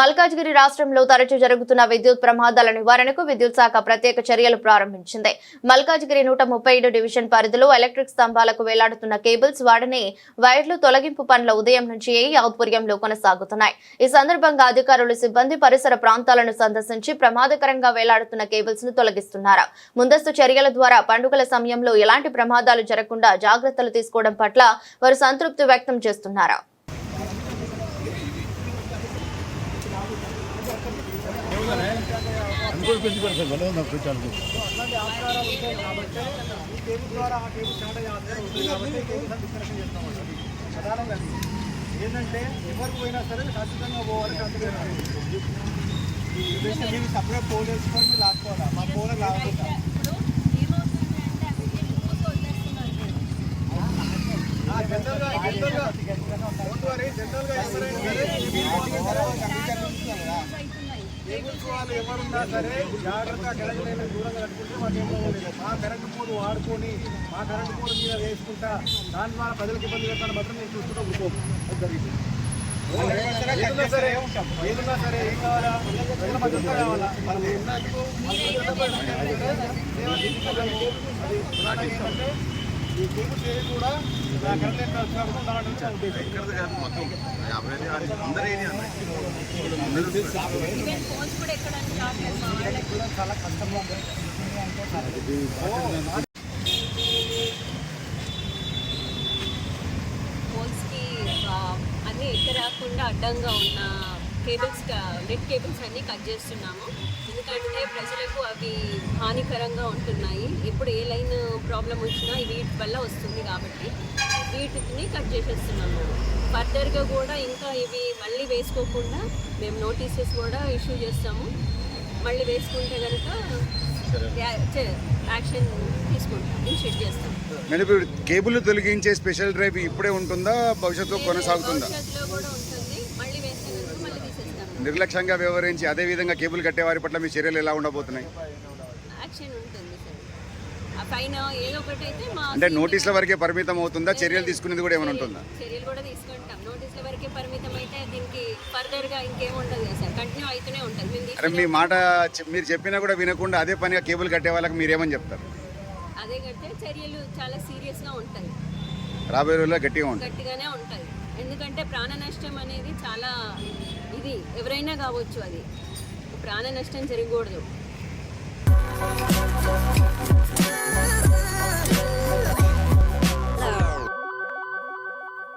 మల్కాజ్గిరి రాష్ట్రంలో తరచూ జరుగుతున్న విద్యుత్ ప్రమాదాల నివారణకు విద్యుత్ శాఖ ప్రత్యేక చర్యలు ప్రారంభించింది. మల్కాజ్గిరి నూట ముప్పై డివిజన్ పరిధిలో ఎలక్ట్రిక్ స్తంభాలకు వేలాడుతున్న కేబుల్స్ వాడని వైర్లు తొలగింపు పనుల ఉదయం నుంచి ఏ ఆధ్వర్యంలో కొనసాగుతున్నాయి. ఈ సందర్భంగా అధికారులు సిబ్బంది పరిసర ప్రాంతాలను సందర్శించి ప్రమాదకరంగా వేలాడుతున్న కేబుల్స్ను తొలగిస్తున్నారు. ముందస్తు చర్యల ద్వారా పండుగల సమయంలో ఎలాంటి ప్రమాదాలు జరగకుండా జాగ్రత్తలు తీసుకోవడం పట్ల వారు సంతృప్తి వ్యక్తం చేస్తున్నారు ఇంకోటి పెంచి పెడతారు భలే ఉంది ఫ్రిడ్జ్ అనుకో అట్లాంటి ఆస్కారాలు ఉంటాయి కాబట్టి ఈ కేబుల్ ద్వారా ఆ కేబుల్ స్టార్ట్ అయ్యే ఆస్కారం ఉంటుంది కాబట్టి ఈ కేబుల్ డిస్కనెక్షన్ చేస్తాం అది ప్రధానంగా అది. ఏంటంటే ఎవరికి పోయినా సరే ఖచ్చితంగా పోవాలి ఖచ్చితంగా మీరు సపరేట్ పోల్ వేసుకొని మీరు లాక్కోవాలా మా పోల్ లాగకుండా జనరల్గా జనరల్గా డోంట్ వరీ జనరల్గా ఎవరైనా సరే కేబుల్స్ వాళ్ళు ఎవరున్నా సరే జాగ్రత్తగా కరెంట్ లైన్ దూరంగా కట్టుకుంటే మాకు ఏం ప్రాబ్లం లేదు. మా కరెంట్ పోల్ వాడుకొని మా కరెంట్ పోల్ మీద వేసుకుంటా దాని ద్వారా ప్రజలకు ఇబ్బంది పెట్టాలని మాత్రం నేను కూర్చోము. అది జరిగింది. ఏదున్నా సరే ఏదున్నా సరే ఏం కావాలా? ప్రజల మనం అది ఈ కూడా కరెంట్ ఉండాలని ఉద్దేశం మొత్తం యాభై అందరూ ఏరియా చాలా కష్టంగా ఉంది పోల్స్కి అన్నీ ఎక్క రాకుండా అడ్డంగా ఉన్న కేబుల్స్ నెట్ కేబుల్స్ అన్నీ కట్ చేస్తున్నాము. ఎందుకంటే ప్రజలకు అవి హానికరంగా ఉంటున్నాయి. ఎప్పుడు ఏ లైన్ ప్రాబ్లం వచ్చినా వీటి వల్ల వస్తుంది కాబట్టి వీటిని కట్ చేసేస్తున్నాము. ఫర్దర్గా కూడా ఇంకా ఇవి మళ్ళీ వేసుకోకుండా మేము నోటీసెస్ కూడా ఇష్యూ చేస్తాము. మళ్ళీ వేసుకుంటే కనుక యాక్షన్ తీసుకుంటాం. ఇనిషియేట్ చేస్తాం. మేడం ఇప్పుడు కేబుల్ తొలగించే స్పెషల్ డ్రైవ్ ఇప్పుడే ఉంటుందా? భవిష్యత్తులో కొనసాగుతుందా? భవిష్యత్తులో కూడా ఉంటుంది మళ్ళీ వేస్తే కనుక మళ్ళీ తీసేస్తాం నిర్లక్ష్యంగా వ్యవహరించి అదే విధంగా కేబుల్ కట్టే వారి పట్ల మీ చర్యలు ఎలా ఉండబోతున్నాయి? అంటే నోటీసుల వరకే పరిమితం అవుతుందా? చర్యలు తీసుకునేది కూడా ఏమైనా ఉంటుందా? చర్యలు కూడా తీసుకుంటాం. నోటీసుల వరకే పరిమితం అయితే దీనికి ఫర్దర్గా ఇంకేం ఉండదు కదా సార్ కంటిన్యూ ఉంటుంది. మేము అరే మీ మాట మీరు చెప్పినా కూడా వినకుండా అదే పనిగా కేబుల్ కట్టే వాళ్ళకి మీరేమని చెప్తారు? అదే కడితే చర్యలు చాలా సీరియస్గా ఉంటాయి. రాబోయే రోజుల్లో గట్టిగా ఉంటుంది గట్టిగానే ఉంటాయి. ఎందుకంటే ప్రాణ నష్టం అనేది చాలా ఇది ఎవరైనా కావచ్చు అది. ప్రాణ నష్టం జరగకూడదు.